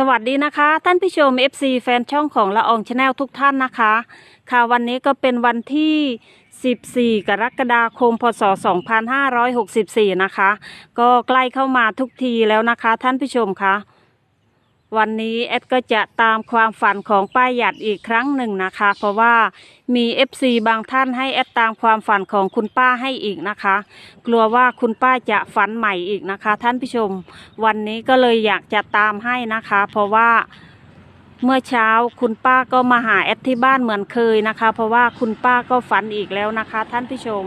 สวัสดีนะคะ ท่านผู้ชม FC แฟนช่องของละอองชาแนลทุกท่านนะคะ ค่ะวันนี้ก็เป็นวันที่ 14 กรกฎาคม พศ 2564 นะคะ ก็ใกล้เข้ามาทุกทีแล้วนะคะ ท่านผู้ชมคะ วันนี้แอดก็จะตามความฝันของป้าหยัดอีกครั้งหนึ่งนะคะ เพราะว่ามี FC บางท่านให้แอดตามความฝันของคุณป้าให้อีกนะคะ กลัวว่าคุณป้าจะฝันใหม่อีกนะคะ ท่านผู้ชม วันนี้ก็เลยอยากจะตามให้นะคะ เพราะว่าเมื่อเช้าคุณป้าก็มาหาแอดที่บ้านเหมือนเคยนะคะ เพราะว่าคุณป้าก็ฝันอีกแล้วนะคะ ท่านผู้ชม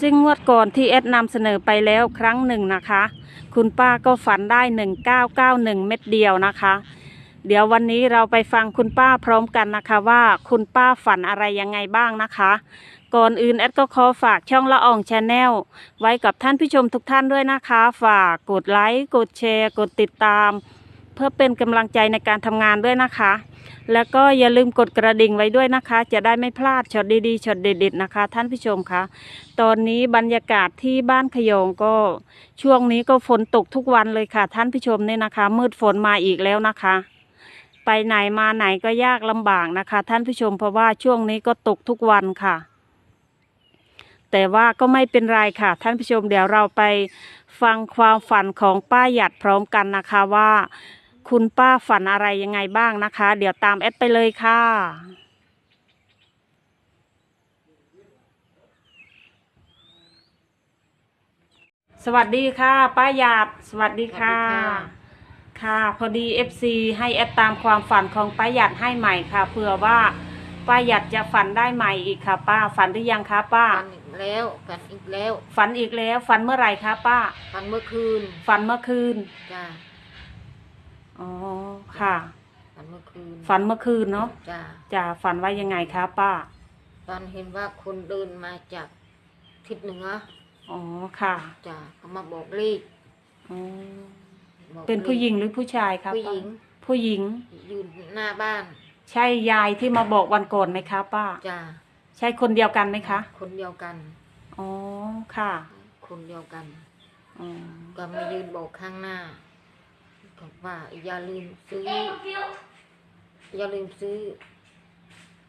ซึ่งงวดก่อนที่แอดนำเสนอไปแล้วครั้งหนึ่งนะคะ คุณป้าก็ฝันได้หนึ่งเก้าเก้าหนึ่งเม็ดเดียวนะคะ เดี๋ยววันนี้เราไปฟังคุณป้าพร้อมกันนะคะว่าคุณป้าฝันอะไรยังไงบ้างนะคะ ก่อนอื่นแอดก็ขอฝากช่องละอองชาแนลไว้กับท่านผู้ชมทุกท่านด้วยนะคะ ฝากกดไลค์กดแชร์ กดติดตาม เพื่อเป็นกำลังใจในการทำงานด้วยนะคะ แล้วก็อย่าลืมกดกระดิ่งไว้ด้วยนะคะ จะได้ไม่พลาดช็อตดีๆช็อตเด็ดๆนะคะ ท่านผู้ชมคะตอนนี้บรรยากาศที่บ้านขยงก็ช่วงนี้ก็ฝนตกทุกวันเลยค่ะ ท่านผู้ชมเนี่ยนะคะ มืดฝนมาอีกแล้วนะคะ ไปไหนมาไหนก็ยากลำบากนะคะ ท่านผู้ชมเพราะว่าช่วงนี้ก็ตกทุกวันค่ะแต่ว่าก็ไม่เป็นไรค่ะ ท่านผู้ชมเดี๋ยวเราไปฟังความฝันของป้าหยัดพร้อมกันนะคะว่า คุณป้าฝันอะไรยังไงบ้างนะคะ เดี๋ยวตามแอดไปเลยค่ะ สวัสดีค่ะ ป้าหยาดสวัสดีค่ะ สวัสดีค่ะ ค่ะ พอดี FC ให้แอดตามความฝันของป้าหยัดให้ใหม่ค่ะเผื่อว่าป้าหยัดจะฝันได้ใหม่อีกค่ะ ป้าฝันหรือยังคะป้า ฝันอีกแล้วฝันอีกแล้วฝันอีกแล้วฝันเมื่อไหร่คะป้า ฝันเมื่อคืนฝันเมื่อคืน จ้า อ๋อค่ะ ฝันเมื่อคืนฝันเมื่อคืนเนาะจ้าจะฝันว่ายังไงคะป้าฝันเห็นว่าคนเดินมาจากทิศเหนืออ๋อค่ะจ้าก็มาบอกเลขอ๋อบอกเป็นผู้หญิงหรือผู้ชายครับผู้หญิงผู้หญิงอยู่หน้าบ้านใช่ยายที่มาบอกวันก่อนไหมคะป้า จ้าใช่คนเดียวกันไหมคะคนเดียวกัน อ๋อค่ะ คนเดียวกัน อ๋อ ก็มายืนบอกข้างหน้า บอกว่าอย่าลืมซื้อ อย่าลืมซื้อ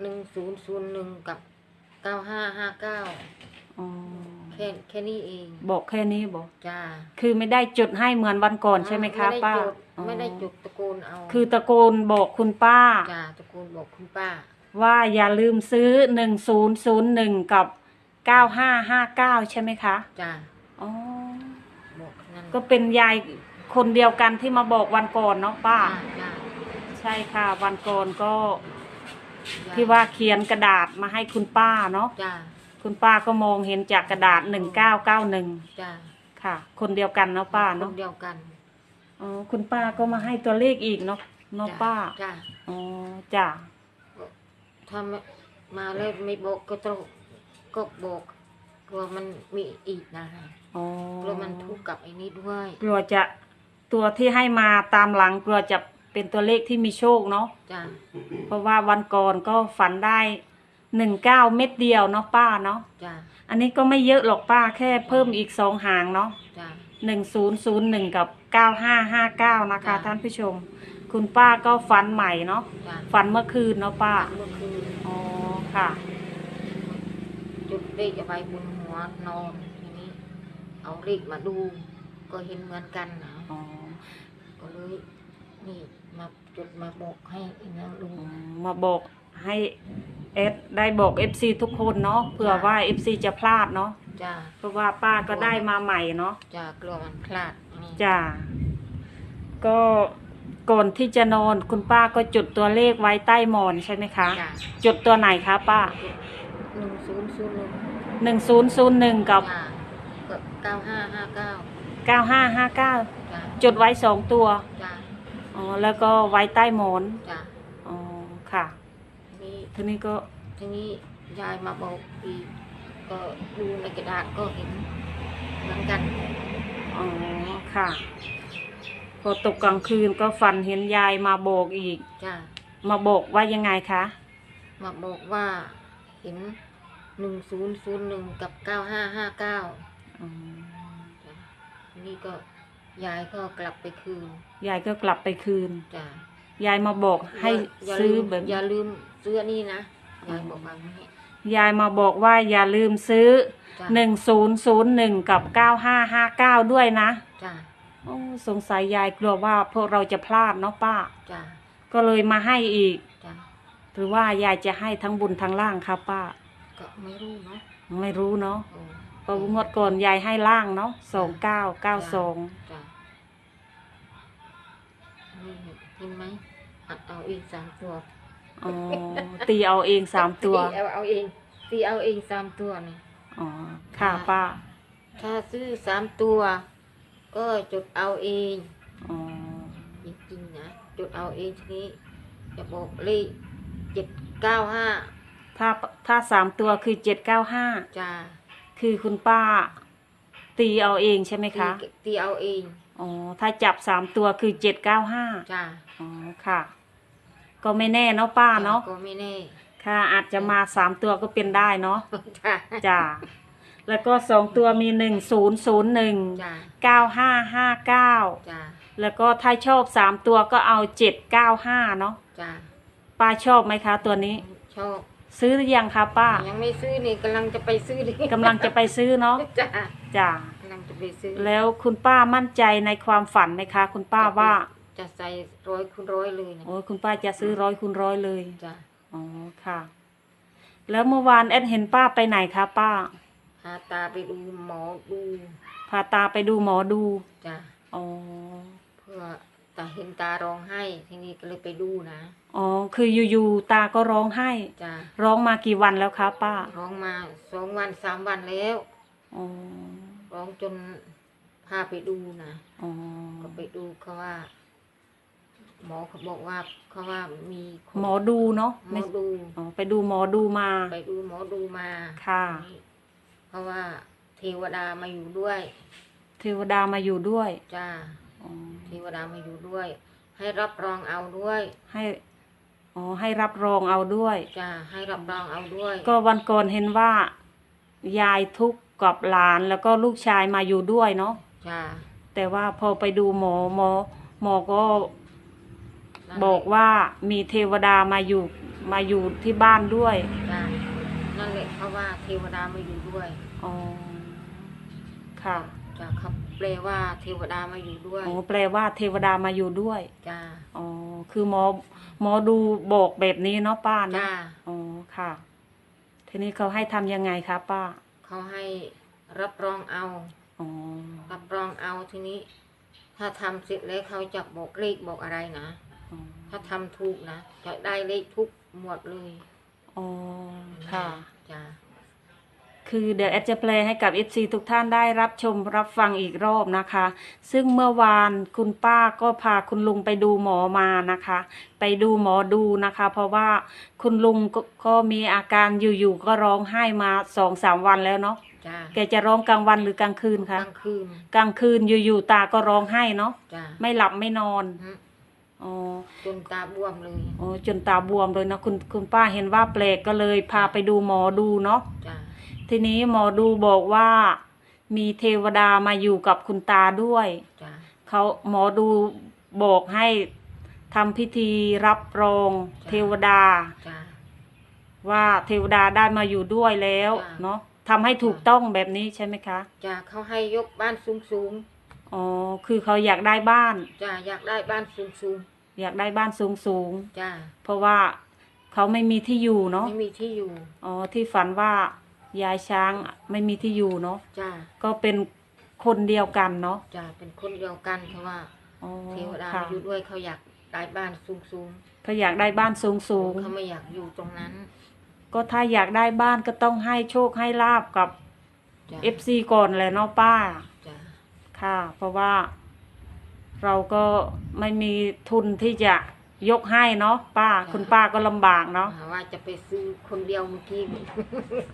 หนึ่งศูนย์ศูนย์หนึ่งกับเก้าห้าห้าเก้าอ๋อแค่แค่นี้เองบอกแค่นี้บอกจ้าคือไม่ได้จดให้เหมือนวันก่อนใช่ไหมคะไม่ป้าได้จดอ๋อไม่ได้จุดตะโกนเอาคือตะโกนบอกคุณป้าจ้าตะโกนบอกคุณป้า ว่าอย่าลืมซื้อหนึ่งศูนย์ศูนย์หนึ่งกับเก้าห้าห้าเก้าใช่ไหมคะจ้าอ๋อบอกแค่นั้นก็เป็นยาย คนเดียวกันที่มาบอกวันก่อนเนาะป้าจ้าจ้าใช่ค่ะ วันก่อนก็จ้ที่ว่าเขียนกระดาษมาให้คุณป้าเนาะจ้าคุณป้าก็มองเห็นจากกระดาษหนึ่งเก้าเก้าหนึ่งจ้าค่ะ คนเดียวกันเนาะป้าคเนาะนเดียวกันอ๋อคุณป้าก็มาให้ตัวเลขอีกเนาะเนาะจ้ป้าจ้าอ๋อจ้ะถ้าไม่มาแล้วไม่บอกก็ต้องก็บอกกลัวมันมีอีกนะอ๋อกลัวมันทุกข์กับไอ้นี้ด้วยกลัวจะ ตัวที่ให้มาตามหลังกลัวจะเป็นตัวเลขที่มีโชคเนาะจ้าเพราะว่าวันก่อนก็ฝันได้หนึ่งเก้าเม็ดเดียวเนาะป้าเนาะจ้าอันนี้ก็ไม่เยอะหรอกป้าแค่เพิ่มอีกสองหางเนาะจ้าหนึ่งศูนย์ศูนย์หนึ่งกับเก้าห้าห้าเก้านะคะจ้ะท่านผู้ชม คุณป้าก็ฝันใหม่เนาะจ้าฝันเมื่อคืนเนาะป้าเมื่อคืนอ๋อค่ะ จุดเลขเอาไว้บนหัวนอนทีนี้ เอาเลขมาดู ก็เห็นเหมือนกันนะอ๋อ ก็เลยนี่มาจุดมาบอกให้อีนะลุงอืมมาบอกให้เอสได้บอกเอฟซีทุกคนเนาะเผื่อจ้ะว่าเอฟซีจะพลาดเนาะจ้าเพราะว่าป้าก็ได้มาใหม่เนาะจ้ากลัวมันพลาดนี่จ้าก็ก่อนที่จะนอนคุณป้าก็จุดตัวเลขไว้ใต้หมอนใช่ไหมคะ จ้าจุดตัวไหนคะป้าหนึ่งศูนย์ศูนย์หนึ่งหนึ่งศูนย์ศูนย์หนึ่งกับจ้ากับเก้าห้าห้าเก้าเก้าห้าห้าเก้า จ้าจุดไว้สองตัว จ้าอ๋อ แล้วก็ไว้ใต้หมอน จ้าอ๋อ ค่ะ ทีนี้ทีนี้ก็ ทีนี้ยายมาบอกอีกก็ดูในกระดาษก็เห็นเหมือนกันอ๋อ ค่ะ พอตกกลางคืนก็ฝันเห็นยายมาบอกอีก จ้ามาบอกว่ายังไงคะ มาบอกว่าเห็นหนึ่งศูนย์ศูนย์หนึ่งกับเก้าห้าห้าเก้า อ๋อ นี่ก็ ยายก็กลับไปคืน ยายก็กลับไปคืน จ้ะอยายมาบอกให้อย่าซื้อลืมแบบอย่าลืมซื้ออันนี่นะ ยายบอกว่าไม่ให้ยายมาบอกว่าอย่าลืมซื้อจ้ะหนึ่งศูนย์ศูนย์หนึ่งกับเก้าห้าห้าเก้าด้วยนะจ้าโอ้สงสัยยายกลัวว่าพวกเราจะพลาดเนาะป้า จ้าก็เลยมาให้อีก จ้าหรือว่ายายจะให้ทั้งบุญทั้งล่างครับป้า ก็ไม่รู้เนาะไม่รู้เนาะ โอ้ เพราะงวดก่อนยายให้ล่างเนาะสองเก้าเก้าสองจ้านี่เห็นไหมอัดเอาเองสามตัวอ๋อตีเอาเองสามตัวตีเอาเอาเองตีเอาเองสามตัวนี่อ๋อค่ะป้า ถ้าซื้อสามตัว ก็จดเอาเองอ๋อจริงๆนะจดเอาเองทีนี้จะบอกเลขเจ็ดเก้าห้าถ้าถ้าสามตัวคือเจ็ดเก้าห้าจ้า คือคุณป้า ตีเอาเองใช่ไหมคะ ตีตีเอาเองอ๋อ ถ้าจับสามตัวคือเจ็ดเก้าห้าจ้าอ๋อค่ะ ก็ไม่แน่เนาะป้าเนาะ ก็ไม่แน่ ค่ะ อาจจะมาสามตัวก็เป็นได้เนาะจ้าจ้าแล้วก็สองตัวมีหนึ่งศูนย์ศูนย์หนึ่งจ้าเก้าห้าห้าเก้าจ้าแล้วก็ถ้าชอบสามตัวก็เอาเจ็ดเก้าห้าเนาะจ้าป้าชอบไหมคะตัวนี้ ชอบ ซื้อหรือยังคะป้ายังไม่ซื้อนี่กำลังจะไปซื้อดิกำลังจะไปซื้อเนาะจ้าจ้ากำลังจะไปซื้อแล้วคุณป้ามั่นใจในความฝันไหมคะ คุณป้าว่า จะใส่ร้อยคูณร้อยเลยนะโอ้ยคุณป้าจะซื้อร้อยคูณร้อยเลยจ้าอ๋อค่ะ แล้วเมื่อวานแอดเห็นป้าไปไหนคะป้าพาตาไปดูหมอดูพาตาไปดูหมอดูจ้าอ๋อเพื่อ ตาเห็นตาร้องไห้ทีนี้ก็เลยไปดูนะอ๋อ คืออยู่ๆตาก็ร้องไห้ จ้าร้องมากี่วันแล้วคะป้าร้องมาสองวันสามวันแล้ว อ๋อร้องจนพาไปดูนะอ๋อก็ไปดูเขาว่า หมอเขาบอกว่าเขาว่ามีคนหมอดูเนาะหมอดู อ๋อไปดูหมอดูมา ไปดูหมอดูมาค่ะ เพราะว่าเทวดามาอยู่ด้วยเทวดามาอยู่ด้วย จ้าอ๋อ เทวดามาอยู่ด้วย ให้รับรองเอาด้วยให้อ๋อให้รับรองเอาด้วย จ้าให้รับรองเอาด้วย ก็วันก่อนเห็นว่า ยายทุกข์กับหลานแล้วก็ลูกชายมาอยู่ด้วยเนาะจ้าแต่ว่าพอไปดูหมอหมอหมอก็นั่นแหละบอกว่ามีเทวดามาอยู่มาอยู่ที่บ้านด้วยจ้านั่นแหละเพราะว่าเทวดามาอยู่ด้วย อ๋อค่ะ จ้าเขาแปลว่าเทวดามาอยู่ด้วย อ๋อแปลว่าเทวดามาอยู่ด้วย จ้า อ๋อ คือหมอหมอดูบอกแบบนี้เนาะป้าเนาะจ้า อ๋อ ค่ะ ทีนี้เขาให้ทำยังไงคะป้า เขาให้รับรองเอา อ๋อ รับรองเอาทีนี้ ถ้าทำเสร็จแล้วเขาจะบอกเลขบอกอะไรนะ อ๋อ ถ้าทำถูกนะ จะได้เลขทุกหมวดเลยอ๋อ ค่ะ จ้า คือเดี๋ยวแอดจะแปลให้กับ FC ทุกท่านได้รับชมรับฟังอีกรอบนะคะ ซึ่งเมื่อวานคุณป้าก็พาคุณลุงไปดูหมอมานะคะ ไปดูหมอดูนะคะ เพราะว่าคุณลุงก็ก็มีอาการอยู่ๆก็ร้องไห้มาสองสามวันแล้วเนาะจ้าแกจะร้องกลางวันหรือกลางคืนกคะลางคืนกลางคืนอยู่ๆตาก็ร้องไห้เนาะจ้าไม่หลับไม่นอนฮึอ๋อ จนตาบวมเลยโอ้จนตาบวมเลยเนาะคุณคุณป้าเห็นว่าแปลกก็เลยพาไปดูหมอดูเนาะจ้า ทีนี้หมอดูบอกว่า มีเทวดามาอยู่กับคุณตาด้วย จ้าเขาหมอดูบอกให้ทำพิธีรับรองจ้ะเทวดา จ้าว่าเทวดาได้มาอยู่ด้วยแล้วจ้ะ เนาะทำให้ถูกต้องแบบนี้ใช่ไหมคะจ้าเขาให้ยกบ้านสูงสูงอ๋อคือเขาอยากได้บ้าน ๆจ้าอยากได้บ้านสูงสูงอยากได้บ้านสูงสูงๆจ้าๆเพราะว่าเขาไม่มีที่อยู่เนาะไม่มีที่อยู่ อ๋อที่ฝันว่า ยายช้างไม่มีที่อยู่เนาะจ้าก็เป็นคนเดียวกันเนาะจ้าเป็นคนเดียวกันเพราะว่าอ๋อเทวดาค่ะมาอยู่ด้วยเขาอยากได้บ้านสูงสูงเขาอยากได้บ้านสูงสูงเขาไม่อยากอยู่ตรงนั้นก็ถ้าอยากได้บ้านก็ต้องให้โชคให้ลาบกับจ้า FC ก่อนแหละเนาะป้า จ้าค่ะ เพราะว่าเราก็ไม่มีทุนที่จะ ยกให้เนาะป้าคุณป้าก็ลำบากเนาะว่าจะไปซื้อคนเดียวเมื่อกี้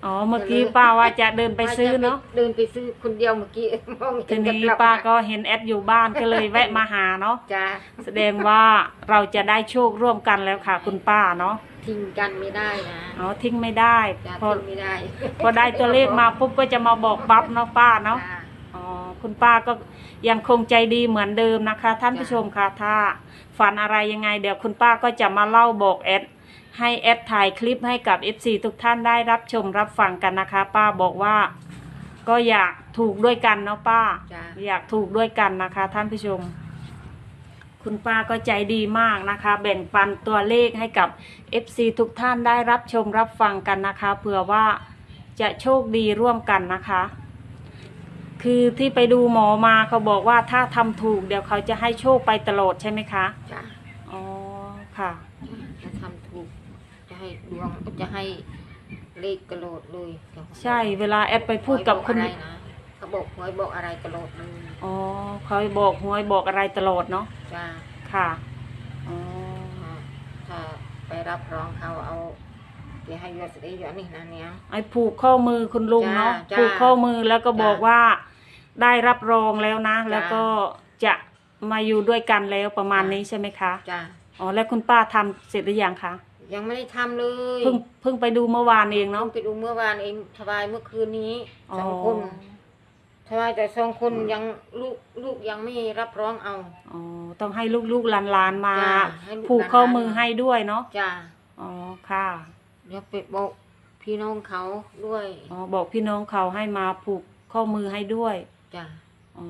อ๋อเมื่อกี้ป้าว่าจะเดินไปซื้อเนาะเดินไปซื้อคนเดียวเมื่อกี้มองเห็ทีนนี้จะลับป้าก็เห็นแอดอยู่บ้านก็เลยแวะมาหาเนาะจ้าแสดงว่าเราจะได้โชคร่วมกันแล้วค่ะ คุณป้าเนาะทิ้งกันไม่ได้นะอ๋อทิ้งไม่ได้จ้าพอทิ้งไม่ได้ พอได้ตัวเลขมาปุ๊บก็จะมาบอกปั๊บเนาะป้าเนาะจ้าอ๋อ คุณป้าก็ยังคงใจดีเหมือนเดิมนะคะ ท่านผู้ชมคะถ้าฝันอะไรยังไง เดี๋ยวคุณป้าก็จะมาเล่าบอกแอดให้แอดถ่ายคลิปให้กับ FC ทุกท่านได้รับชมรับฟังกันนะคะ ป้าบอกว่า ก็อยากถูกด้วยกันเนาะป้า จ้ะ อยากถูกด้วยกันนะคะ ท่านผู้ชม คุณป้าก็ใจดีมากนะคะ แบ่งปันตัวเลขให้กับ FC ทุกท่านได้รับชมรับฟังกันนะคะเผื่อว่าจะโชคดีร่วมกันนะคะ คือที่ไปดูหมอมาเขาบอกว่าถ้าทำถูกเดี๋ยวเขาจะให้โชคไปตลอดใช่ไหมคะ จ้ะอ๋อ ค่ะจะทำถูก จะให้ดวงจะให้เลขกระโดดเลยใช่ เวลาแอดไปพูดกับคุณหวยบอกอะไรนะเขาบอกหวยบอกอะไรกระโดดเลยอ๋อเขาบอกหวยบอกอะไรตลอดเนาะ จ้าค่ะ อ๋อถ้าไปรับรองเขาเอาเดี๋ยวให้ยอดสิได้ยอดนี่นะเนี้ยไอ้ผูกข้อมือคุณลุงเนาะจ้าผูกข้อมือแล้วก็บอกจ้าว่า ได้รับรองแล้วนะจ้าแล้วก็จะมาอยู่ด้วยกันแล้วประมาณจ้านี้นี้ใช่ไหมคะจ้าอ๋อแล้วคุณป้าทำเสร็จหรือยังคะยังไม่ได้ทำเลยเพิ่งเพิ่งไปดูเมื่อวานเองเนาะพิ่ไปดูเมื่อวานเองถวายเมื่อคืนนี้อ๋อ สองคนถวายแต่สองคนยังลูกลูกยังไม่รับรองเอา อ๋อต้องให้ลูกๆหลานๆมา จ้าให้ลูกผูกข้อหลานๆ มือให้ด้วยเนาะจ้าอ๋อค่ะเดี๋ยวไปบอกพี่น้องเขาด้วย อ๋อบอกพี่น้องเขาให้มาผูกข้อมือให้ด้วย จ้าอ๋อ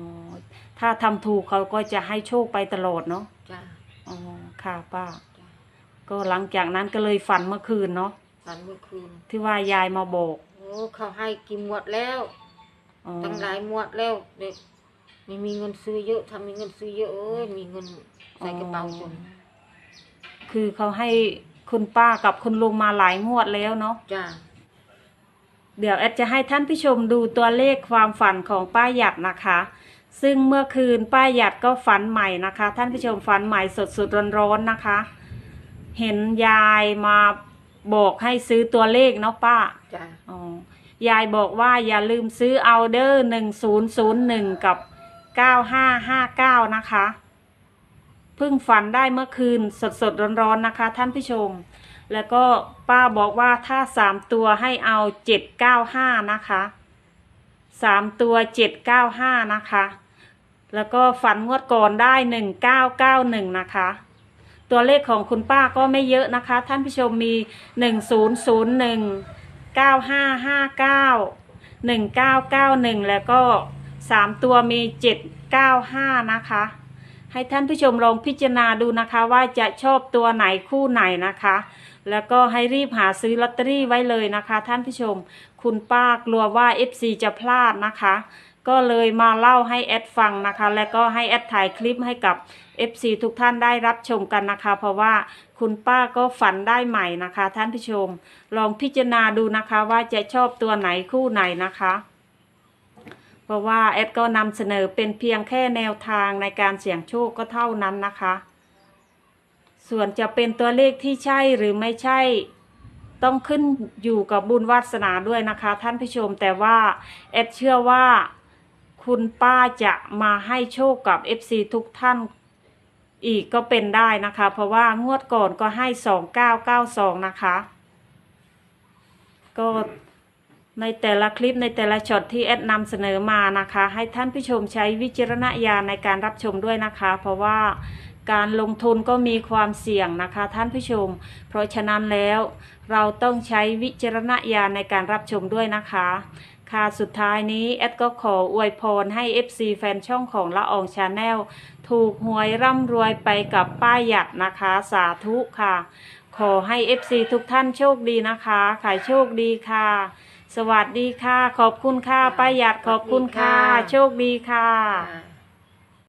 ถ้าทำถูกเขาก็จะให้โชคไปตลอดเนาะจ้าอ๋อค่ะป้า จ้าก็หลังจากนั้นก็เลยฝันเมื่อคืนเนาะฝันเมื่อคืนที่ว่ายายมาบอกโอ้เขาให้กี่หมวดแล้ว อ๋อตั้งหลายหมวดแล้วเด็กไม่มีเงินซื้อเยอะถ้ามีเงินซื้อเยอะเอ้ยมีเงินใส่กระเป๋าจนคือเขาให้คุณป้ากับคุณลุงมาหลายงวดแล้วเนาะจ้า เดี๋ยวแอดจะให้ท่านผู้ชมดูตัวเลขความฝันของป้าหยัดนะคะ ซึ่งเมื่อคืนป้าหยัดก็ฝันใหม่นะคะ ท่านผู้ชมฝันใหม่สดๆร้อนๆนะคะ เห็นยายมาบอกให้ซื้อตัวเลขเนาะป้าจ้าอ๋อยายบอกว่าอย่าลืมซื้อเอาเดอร์หนึ่งศูนย์ศูนย์หนึ่งกับเก้าห้าห้าเก้านะคะเพิ่งฝันได้เมื่อคืนสดสดๆร้อนๆนะคะ ท่านผู้ชม แล้วก็ป้าบอกว่าถ้าสามตัวให้เอาเจ็ดเก้าห้านะคะสามตัวเจ็ดเก้าห้านะคะ แล้วก็ฝันงวดก่อนได้หนึ่งเก้าเก้าหนึ่งนะคะ ตัวเลขของคุณป้าก็ไม่เยอะนะคะ ท่านผู้ชมมีหนึ่งศูนย์ศูนย์หนึ่งเก้าห้าห้าเก้าหนึ่งเก้าเก้าหนึ่งแล้วก็สามตัวมีเจ็ดเก้าห้านะคะ ให้ท่านผู้ชมลองพิจารณาดูนะคะว่าจะชอบตัวไหนคู่ไหนนะคะ แล้วก็ให้รีบหาซื้อลอตเตอรี่ไว้เลยนะคะ ท่านผู้ชม คุณป้ากลัวว่า FC จะพลาดนะคะ ก็เลยมาเล่าให้แอดฟังนะคะ และก็ให้แอดถ่ายคลิปให้กับ FC ทุกท่านได้รับชมกันนะคะ เพราะว่าคุณป้าก็ฝันได้ใหม่นะคะ ท่านผู้ชม ลองพิจารณาดูนะคะว่าจะชอบตัวไหนคู่ไหนนะคะเพราะว่าแอดก็นำเสนอเป็นเพียงแค่แนวทางในการเสี่ยงโชคก็เท่านั้นนะคะ ส่วนจะเป็นตัวเลขที่ใช่หรือไม่ใช่ ต้องขึ้นอยู่กับบุญวาสนาด้วยนะคะ ท่านผู้ชมแต่ว่าแอดเชื่อว่าคุณป้าจะมาให้โชคกับ FC ทุกท่านอีกก็เป็นได้นะคะ เพราะว่างวดก่อนก็ให้2992นะคะ ก็ในแต่ละคลิปในแต่ละช็อตที่แอดนำเสนอมานะคะ ให้ท่านผู้ชมใช้วิจารณญาณในการรับชมด้วยนะคะ เพราะว่า การลงทุนก็มีความเสี่ยงนะคะท่านผู้ชม เพราะฉะนั้นแล้วเราต้องใช้วิจารณญาณในการรับชมด้วยนะคะ ค่ะสุดท้ายนี้ แอดก็ขออวยพรให้ FC แฟนช่องของละอองชาแนลถูกหวยร่ำรวยไปกับป้าหยัดนะคะสาธุค่ะ ขอให้ FC ทุกท่านโชคดีนะคะ ขายโชคดีค่ะ สวัสดีค่ะ ขอบคุณค่ะป้าหยัดขอบคุณค่ะ โชคดีค่ะจ้า